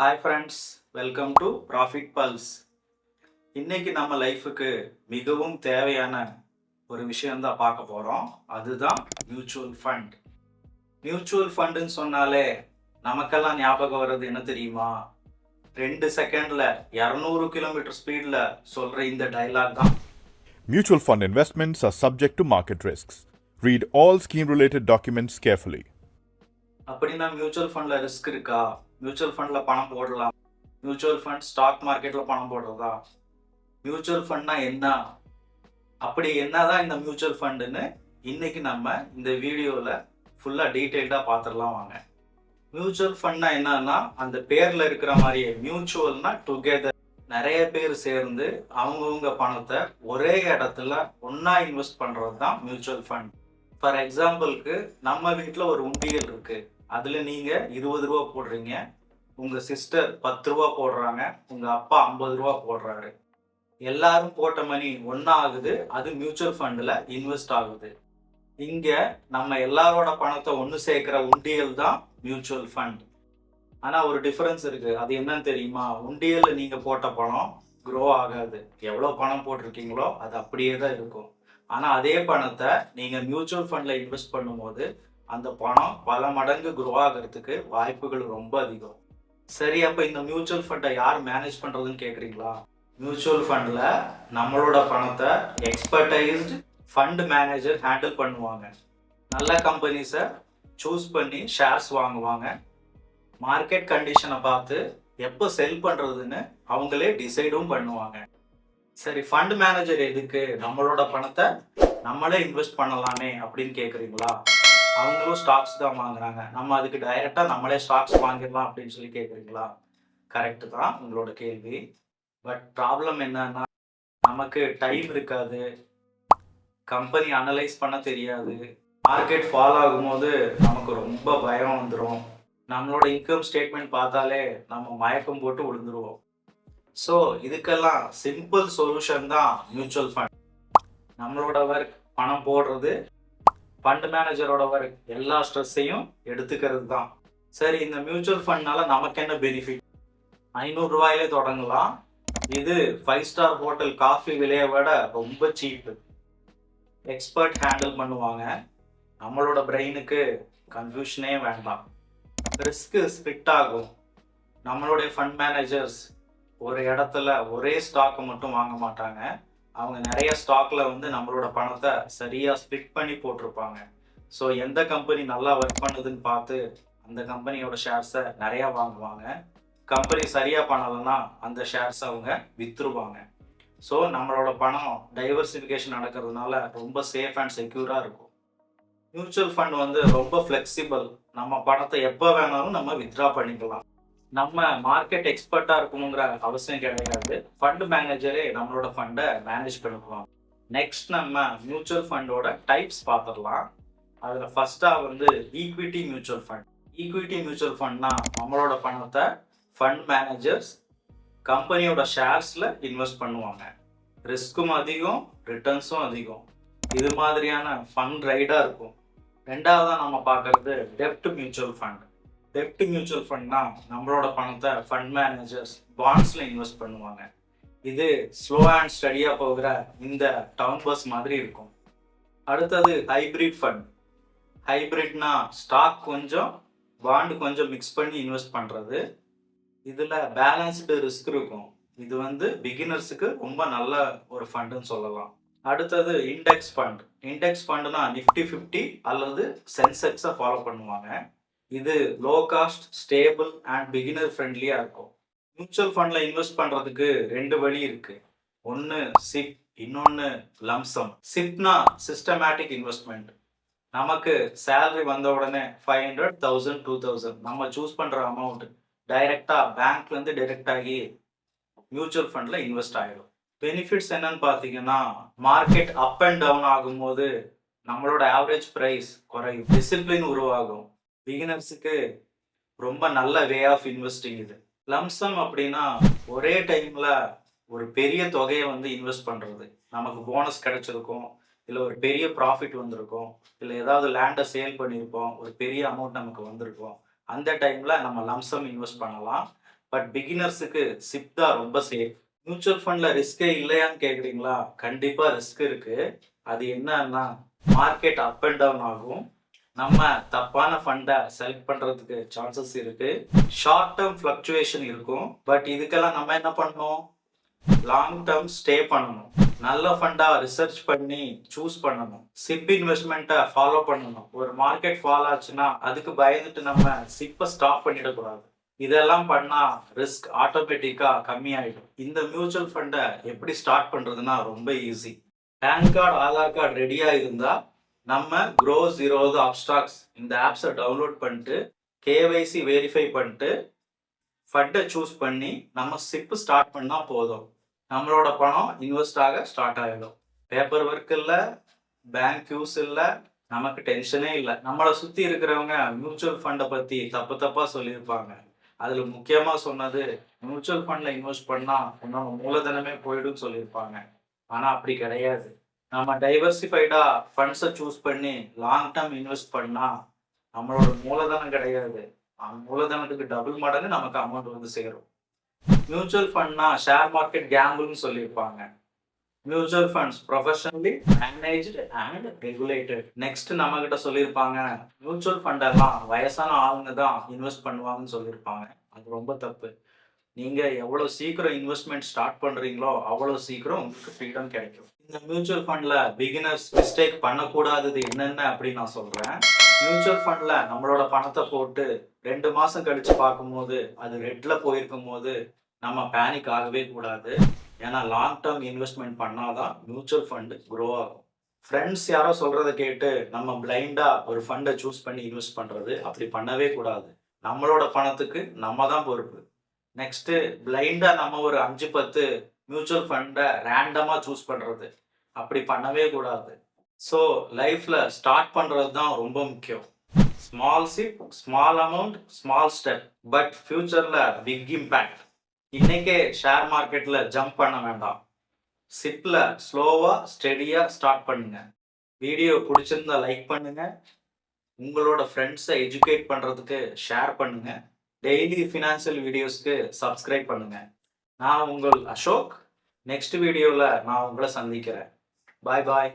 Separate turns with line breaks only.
Hi friends welcome to profit pulse இன்னைக்கு நம்ம லைஃபுக்கு மிகவும் தேவையான ஒரு விஷயம்தான் பார்க்க போகிறோம் அதுதான் மியூச்சுவல் ஃபண்ட் மியூச்சுவல் ஃபண்டுன்னு சொன்னாலே நமக்கெல்லாம் ஞாபகம் வர்றது என்ன தெரியுமா? ரெண்டு செகண்ட்ல இரநூறு கிலோமீட்டர் ஸ்பீடில் சொல்கிற இந்த டைலாக் தான்.
Mutual fund investments are subject to market risks. Read all scheme related documents carefully.
அப்படின்னா மியூச்சுவல் ஃபண்டில் ரிஸ்க் இருக்கா? மியூச்சுவல் ஃபண்டில் பணம் போடலாம் மியூச்சுவல் ஃபண்ட் ஸ்டாக் மார்க்கெட்டில் பணம் போடுறதா? மியூச்சுவல் ஃபண்ட்னா என்ன? அப்படி என்னதான் இந்த மியூச்சுவல் ஃபண்டுன்னு இன்னைக்கு நம்ம இந்த வீடியோவில் ஃபுல்லாக டீட்டெயில்டாக பார்த்துடலாம் வாங்க. மியூச்சுவல் ஃபண்ட்னா என்னன்னா அந்த பேரில் இருக்கிற மாதிரியே மியூச்சுவல்னா டுகெதர் நிறைய பேர் சேர்ந்து அவங்கவுங்க பணத்தை ஒரே இடத்துல ஒன்றா இன்வெஸ்ட் பண்ணுறது தான் மியூச்சுவல் ஃபண்ட் ஃபார் எக்ஸாம்பிளுக்கு நம்ம வீட்டில் ஒரு உண்டியல் இருக்குது அதில் நீங்கள் இருபது ரூபா போடுறீங்க. உங்கள் சிஸ்டர் பத்து ரூபா போடுறாங்க. உங்கள் அப்பா ஐம்பது ரூபா போடுறாரு. எல்லாரும் போட்ட மணி ஒன்றா ஆகுது. அது மியூச்சுவல் ஃபண்டில் இன்வெஸ்ட் ஆகுது. இங்கே நம்ம எல்லாரோட பணத்தை ஒன்று சேர்க்குற உண்டியல் தான் மியூச்சுவல் ஃபண்ட் ஆனால் ஒரு டிஃப்ரென்ஸ் இருக்குது அது என்னன்னு தெரியுமா? உண்டியலில் நீங்கள் போட்ட பணம் க்ரோ ஆகாது. எவ்வளோ பணம் போட்டிருக்கீங்களோ அது அப்படியே தான் இருக்கும். ஆனால் அதே பணத்தை நீங்கள் மியூச்சுவல் ஃபண்டில் இன்வெஸ்ட் பண்ணும்போது அந்த பணம் பல மடங்கு குரோ ஆகிறதுக்கு வாய்ப்புகள் ரொம்ப அதிகம். சரி அப்போ இந்த மியூச்சுவல் ஃபண்டை யார் மேனேஜ் பண்ணுறதுன்னு கேட்குறீங்களா மியூச்சுவல் ஃபண்டில் நம்மளோட பணத்தை எக்ஸ்பர்டைஸ்டு ஃபண்ட் மேனேஜர் ஹேண்டில் பண்ணுவாங்க. நல்ல கம்பெனிஸை சூஸ் பண்ணி ஷேர்ஸ் வாங்குவாங்க. மார்க்கெட் கண்டிஷனை பார்த்து எப்போ செல் பண்ணுறதுன்னு அவங்களே டிசைடும் பண்ணுவாங்க. சரி ஃபண்ட் மேனேஜர் எதுக்கு? நம்மளோட பணத்தை நம்மளே இன்வெஸ்ட் பண்ணலாமே அப்படின்னு கேட்குறீங்களா அவங்களும் ஸ்டாக்ஸ் தான் வாங்குறாங்க. நம்ம அதுக்கு டைரெக்டாக நம்மளே ஸ்டாக்ஸ் வாங்கிடலாம் அப்படின்னு சொல்லி கேட்குறீங்களா கரெக்டு தான் உங்களோட கேள்வி. பட் ப்ராப்ளம் என்னன்னா நமக்கு டைம் இருக்காது. கம்பெனி அனலைஸ் பண்ண தெரியாது. மார்க்கெட் ஃபால் ஆகும்போது நமக்கு ரொம்ப பயம் வந்துடும் நம்மளோட இன்கம் ஸ்டேட்மெண்ட் பார்த்தாலே நம்ம மயக்கம் போட்டு விழுந்துருவோம். ஸோ இதுக்கெல்லாம் சிம்பிள் சொல்யூஷன் தான் மியூச்சுவல் ஃபண்ட் நம்மளோட ஒர்க் பணம் போடுறது ஃபண்ட் மேனேஜரோட ஒர்க் எல்லா ஸ்ட்ரெஸ்ஸையும் எடுத்துக்கிறது தான் சரி இந்த மியூச்சுவல் ஃபண்ட்னால நமக்கு என்ன பெனிஃபிட் ஐநூறுரூவாயிலே தொடங்கலாம். இது ஃபைவ் ஸ்டார் ஹோட்டல் காஃபி விலையை விட ரொம்ப சீப்பு எக்ஸ்பர்ட் ஹேண்டில் பண்ணுவாங்க. நம்மளோட பிரெயினுக்கு கன்ஃபியூஷனே வேண்டாம். ரிஸ்க்கு ஸ்பிட் ஆகும். நம்மளுடைய ஃபண்ட் மேனேஜர்ஸ் ஒரு இடத்துல ஒரே ஸ்டாக்கை மட்டும் வாங்க மாட்டாங்க. அவங்க நிறைய ஸ்டாக்ல வந்து நம்மளோட பணத்தை சரியா ஸ்பிட் பண்ணி போட்டிருப்பாங்க. ஸோ எந்த கம்பெனி நல்லா ஒர்க் பண்ணுதுன்னு பார்த்து அந்த கம்பெனியோட ஷேர்ஸை நிறையா வாங்குவாங்க. கம்பெனி சரியாக பண்ணலைன்னா அந்த ஷேர்ஸ் அவங்க விற்றுருவாங்க ஸோ நம்மளோட பணம் டைவர்சிஃபிகேஷன் நடக்கிறதுனால ரொம்ப சேஃப் அண்ட் செக்யூராக இருக்கும். மியூச்சுவல் ஃபண்ட் வந்து ரொம்ப ஃப்ளெக்சிபிள் நம்ம பணத்தை எப்போ வேணாலும் நம்ம வித்ட்ரா பண்ணிக்கலாம். நம்ம மார்க்கெட் எக்ஸ்பர்ட்டா இருக்கணுங்கிற அவசியம் கிடையாது. ஃபண்ட் மேனேஜரே நம்மளோட ஃபண்டை மேனேஜ் பண்ணிக்கலாம் நெக்ஸ்ட் நம்ம மியூச்சுவல் ஃபண்டோட டைப்ஸ் பார்த்துடலாம். அதில் ஃபஸ்ட்டாக வந்து equity mutual fund equity mutual ஃபண்ட்னா நம்மளோட பணத்தை ஃபண்ட் மேனேஜர்ஸ் கம்பெனியோட ஷேர்ஸில் இன்வெஸ்ட் பண்ணுவாங்க. ரிஸ்க்கும் அதிகம் ரிட்டர்ன்ஸும் அதிகம். இது மாதிரியான ஃபண்ட் ரைடாக இருக்கும். ரெண்டாவதாக நம்ம பார்க்கறது டெப்ட் மியூச்சுவல் ஃபண்ட் டெப்ட் மியூச்சுவல் ஃபண்ட்னா நம்மளோட பணத்தை ஃபண்ட் மேனேஜர்ஸ் பாண்ட்ஸில் இன்வெஸ்ட் பண்ணுவாங்க. இது ஸ்லோ அண்ட் ஸ்டடியாக போகிற இந்த டவுன் பஸ் மாதிரி இருக்கும். அடுத்தது ஹைபிரிட் ஃபண்ட் ஹைப்ரிட்னா ஸ்டாக் கொஞ்சம் பாண்டு கொஞ்சம் மிக்ஸ் பண்ணி இன்வெஸ்ட் பண்ணுறது இதில் பேலன்ஸ்டு ரிஸ்க் இருக்கும். இது வந்து பிகினர்ஸுக்கு ரொம்ப நல்ல ஒரு ஃபண்டுன்னு சொல்லலாம். அடுத்தது இண்டெக்ஸ் ஃபண்ட் இண்டெக்ஸ் ஃபண்டுனா நிஃப்டி ஃபிஃப்டி அல்லது சென்செக்ஸை ஃபாலோ பண்ணுவாங்க. இது low cost stable and beginner ஃப்ரெண்ட்லியாக இருக்கும். மியூச்சுவல் ஃபண்டில் இன்வெஸ்ட் பண்ணுறதுக்கு ரெண்டு வழி இருக்குது ஒன்று சிப் இன்னொன்று லம்சம் சிப்னா சிஸ்டமேட்டிக் இன்வெஸ்ட்மெண்ட் நமக்கு சேலரி வந்த உடனே five hundred thousand two thousand நம்ம சூஸ் பண்ணுற அமௌண்ட் டைரெக்டாக பேங்க்லேருந்து டைரெக்ட் ஆகி மியூச்சுவல் ஃபண்டில் இன்வெஸ்ட் ஆகிடும் பெனிஃபிட்ஸ் என்னன்னு பார்த்தீங்கன்னா மார்க்கெட் அப் அண்ட் டவுன் ஆகும்போது நம்மளோட ஆவரேஜ் ப்ரைஸ் குறையும். டிசிப்ளின் உருவாகும். பிகினர்ஸுக்கு ரொம்ப நல்ல வே ஆஃப் இன்வெஸ்டிங் இது. லம்சம் அப்படின்னா ஒரே டைமில் ஒரு பெரிய தொகையை வந்து இன்வெஸ்ட் பண்ணுறது நமக்கு போனஸ் கிடைச்சிருக்கும். இல்லை ஒரு பெரிய ப்ராஃபிட் வந்திருக்கும். இல்லை ஏதாவது லேண்டை சேல் பண்ணியிருப்போம் ஒரு பெரிய அமௌண்ட் நமக்கு வந்திருக்கும். அந்த டைமில் நம்ம லம்சம் இன்வெஸ்ட் பண்ணலாம். பட் பிகினர்ஸுக்கு சிப் தான் ரொம்ப சேஃப் மியூச்சுவல் ஃபண்டில் ரிஸ்கே இல்லையான்னு கேட்குறீங்களா கண்டிப்பாக ரிஸ்க் இருக்குது அது என்னன்னா மார்க்கெட் அப் அண்ட் டவுன் ஆகும். நம்ம தப்பான ஃபண்டை செலக்ட் பண்ணுறதுக்கு சான்சஸ் இருக்குது ஷார்ட் டேர்ம் ஃப்ளக்சுவேஷன் இருக்கும். பட் இதுக்கெல்லாம் நம்ம என்ன பண்ணணும்? லாங் டேர்ம் ஸ்டே பண்ணணும். நல்ல ஃபண்டாக ரிசர்ச் பண்ணி சூஸ் பண்ணணும். சிப் இன்வெஸ்ட்மெண்ட்டை ஃபாலோ பண்ணணும். ஒரு மார்க்கெட் ஃபால் ஆச்சுன்னா அதுக்கு பயந்துட்டு நம்ம சிப்பை ஸ்டாப் பண்ணிடக்கூடாது இதெல்லாம் பண்ணால் ரிஸ்க் ஆட்டோமேட்டிக்கா கம்மியாயிடும். இந்த மியூச்சுவல் ஃபண்டை எப்படி ஸ்டார்ட் பண்ணுறதுன்னா ரொம்ப easy PAN card Aadhaar card ரெடியாக இருந்தால் நம்ம க்ரோ ஜீரோது அப்ஸ்டாக்ஸ் இந்த ஆப்ஸை டவுன்லோட் பண்ணிட்டு கேவைசி வெரிஃபை பண்ணிட்டு ஃபட்டை சூஸ் பண்ணி நம்ம சிப்பு ஸ்டார்ட் பண்ணால் போதும். நம்மளோட பணம் இன்வெஸ்ட் ஆக ஸ்டார்ட் ஆகிடும் பேப்பர் ஒர்க் இல்லை பேங்க் யூஸ் இல்லை நமக்கு டென்ஷனே இல்லை. நம்மளை சுற்றி இருக்கிறவங்க மியூச்சுவல் ஃபண்டை பற்றி தப்பு தப்பாக சொல்லியிருப்பாங்க. அதில் முக்கியமாக சொன்னது மியூச்சுவல் ஃபண்டில் இன்வெஸ்ட் பண்ணால் உன்னோட மூலதனமே போயிடும்னு சொல்லியிருப்பாங்க. ஆனால் அப்படி கிடையாது. நம்ம டைவர்சிஃபைடாக ஃபண்ட்ஸை சூஸ் பண்ணி லாங் டேர்ம் இன்வெஸ்ட் பண்ணால் நம்மளோட மூலதனம் கிடையாது. அந்த மூலதனத்துக்கு டபுள் மடங்கு நமக்கு அமௌண்ட் வந்து சேரும். மியூச்சுவல் ஃபண்ட்னா ஷேர் மார்க்கெட் கேம்பிள்னு சொல்லியிருப்பாங்க. Mutual funds professionally managed and regulated next நம்ம கிட்ட சொல்லியிருப்பாங்க மியூச்சுவல் ஃபண்ட் எல்லாம் வயசான ஆளுங்க தான் இன்வெஸ்ட் பண்ணுவாங்கன்னு சொல்லியிருப்பாங்க. அது ரொம்ப தப்பு. நீங்கள் எவ்வளோ சீக்கிரம் இன்வெஸ்ட்மெண்ட் ஸ்டார்ட் பண்ணுறீங்களோ அவ்வளோ சீக்கிரம் உங்களுக்கு ஃப்ரீடம் கிடைக்கும். இந்த மியூச்சுவல் ஃபண்ட்ல பிகினர்ஸ் மிஸ்டேக் பண்ணக்கூடாதது என்னென்ன அப்படின்னு நான் சொல்றேன். மியூச்சுவல் ஃபண்ட்ல நம்மளோட பணத்தை போட்டு ரெண்டு மாசம் கழிச்சு பார்க்கும்போது அது ரெட்ல போயிருக்கும் போது நம்ம பேனிக் ஆகவே கூடாது. ஏன்னா லாங் டேர்ம் இன்வெஸ்ட்மெண்ட் பண்ணாதான் மியூச்சுவல் ஃபண்டு க்ரோ ஆகும். ஃப்ரெண்ட்ஸ் யாரோ சொல்றதை கேட்டு நம்ம பிளைண்டா ஒரு ஃபண்டை சூஸ் பண்ணி இன்வெஸ்ட் பண்றது அப்படி பண்ணவே கூடாது. நம்மளோட பணத்துக்கு நம்ம தான் பொறுப்பு. நெக்ஸ்ட் பிளைண்டா நம்ம ஒரு அஞ்சு பத்து மியூச்சுவல் ஃபண்டை ரேண்டமாக சூஸ் பண்ணுறது அப்படி பண்ணவே கூடாது. ஸோ லைஃப்பில் ஸ்டார்ட் பண்ணுறது தான் ரொம்ப முக்கியம். Small SIP small amount small step but ஃப்யூச்சரில் பிக் இம்பேக்ட் இன்றைக்கே ஷேர் மார்க்கெட்டில் ஜம்ப் பண்ண வேண்டாம். சிப்பில் ஸ்லோவாக ஸ்டெடியாக ஸ்டார்ட் பண்ணுங்கள் வீடியோ பிடிச்சிருந்தா லைக் பண்ணுங்கள் உங்களோட ஃப்ரெண்ட்ஸை எஜுகேட் பண்ணுறதுக்கு ஷேர் பண்ணுங்கள் டெய்லி ஃபினான்ஷியல் வீடியோஸ்க்கு சப்ஸ்கிரைப் பண்ணுங்கள் நான் உங்கள் அசோக். நெக்ஸ்ட் வீடியோவில் நான் உங்களை சந்திக்கிறேன். பாய் பாய்